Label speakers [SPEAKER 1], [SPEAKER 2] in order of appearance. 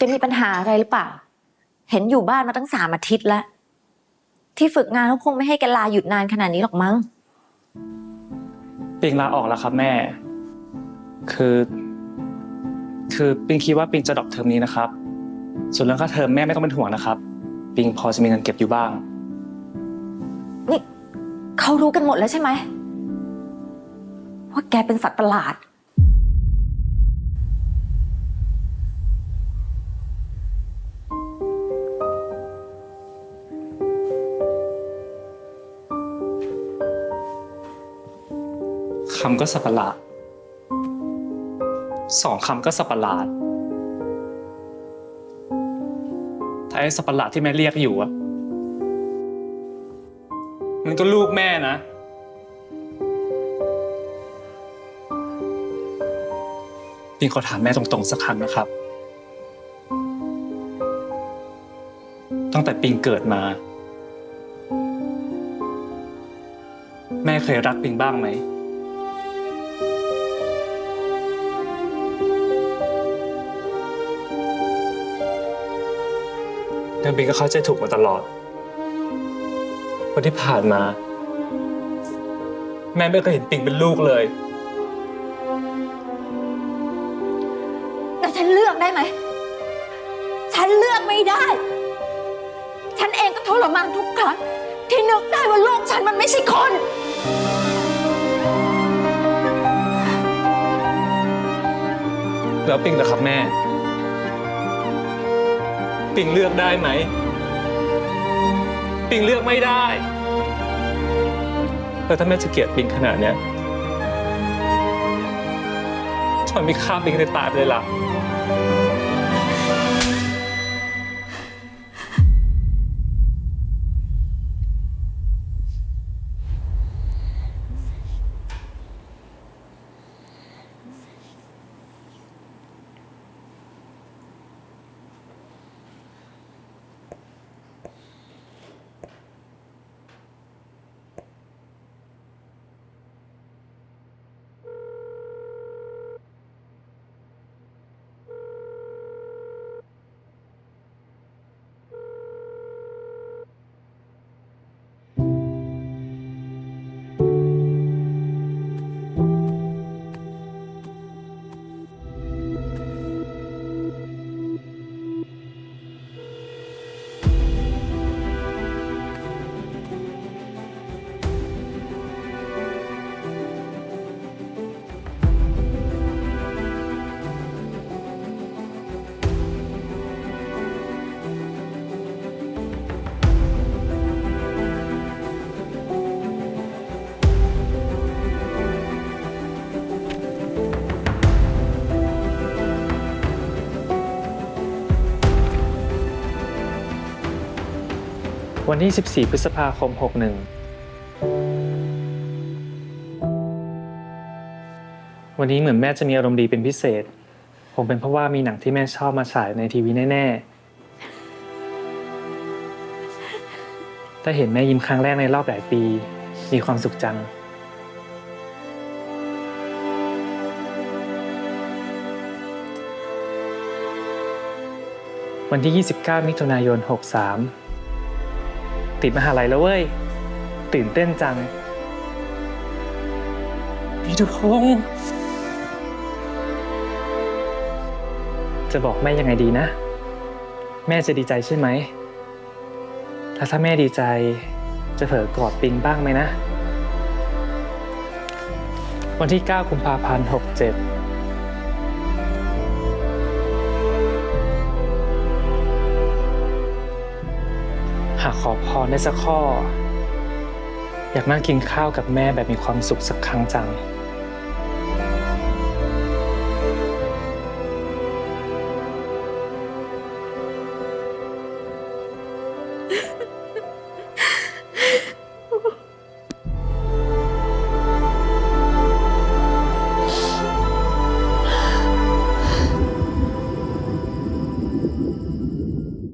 [SPEAKER 1] จะมีปัญหาอะไรหรือเปล่า เห็นอยู่บ้านมาตั้งสามอาทิตย์แล้ว ที่ฝึกงานเขาคงไม่ให้แกลาหยุดนานขนาดนี้หรอกมั้ง
[SPEAKER 2] ปิงลาออกแล้วครับแม่ คือ คือปิงคิดว่าปิงจะดรอปเทอมนี้นะครับ ส่วนเรื่องค่าเทอมแม่ไม่ต้องเป็นห่วงนะครับ ปิงพอจะมีเงินเก็บอยู่บ้าง
[SPEAKER 1] นี่เขารู้กันหมดแล้วใช่ไหมว่าแกเป็นสัตว์ประหลาด
[SPEAKER 2] คำก็สับประหลาดสองคำก็สับประหลาดถ้าไอ้สับประหลาดที่แม่เรียกอยู่อะมันก็ลูกแม่นะปิงขอถามแม่ตรงๆสักครั้งนะครับ ตั้งแต่ปิงเกิดมา แม่เคยรักปิงบ้างไหม เรื่องปิงก็เข้าใจถูกมาตลอดวันที่ผ่านมา แม่ไม่เคยเห็นปิงเป็นลูกเลย
[SPEAKER 1] แต่ฉันเลือกได้ไหม ฉันเลือกไม่ได้ ฉันเองก็ทรมานทุกครั้งที่นึกได้ว่าลูกฉันมันไม่ใช่คน
[SPEAKER 2] แล้วปิงล่ะครับแม่ ปิงเลือกได้ไหม ปิงเลือกไม่ได้แล้วถ้าแม่จะเกลียดปิงขนาดเนี้ยทำไมไม่ฆ่าปิงในตายไปเลยล่ะ วันที่ 14 พฤษภาคม 61 วันนี้เหมือนแม่จะมีอารมณ์ดีเป็นพิเศษคงเป็นเพราะว่ามีหนังที่แม่ชอบมาฉายในทีวีแน่ ๆ ถ้าเห็นแม่ยิ้มครั้งแรกในรอบหลายปี มีความสุขจัง วันที่ 29 มิถุนายน 63 ติดมหาลัยแล้วเว้ย ตื่นเต้นจังพี่ทุพงษ์จะบอกแม่ยังไงดีนะ แม่จะดีใจใช่ไหมถ้าถ้าแม่ดีใจ จะเผลอกอดปิงบ้างไหมนะ วันที่ 9 กุมภาพันธ์ 67 หากขอพรได้สักข้อ อยากนั่งกินข้าวกับแม่แบบมีความสุขสักครั้งจัง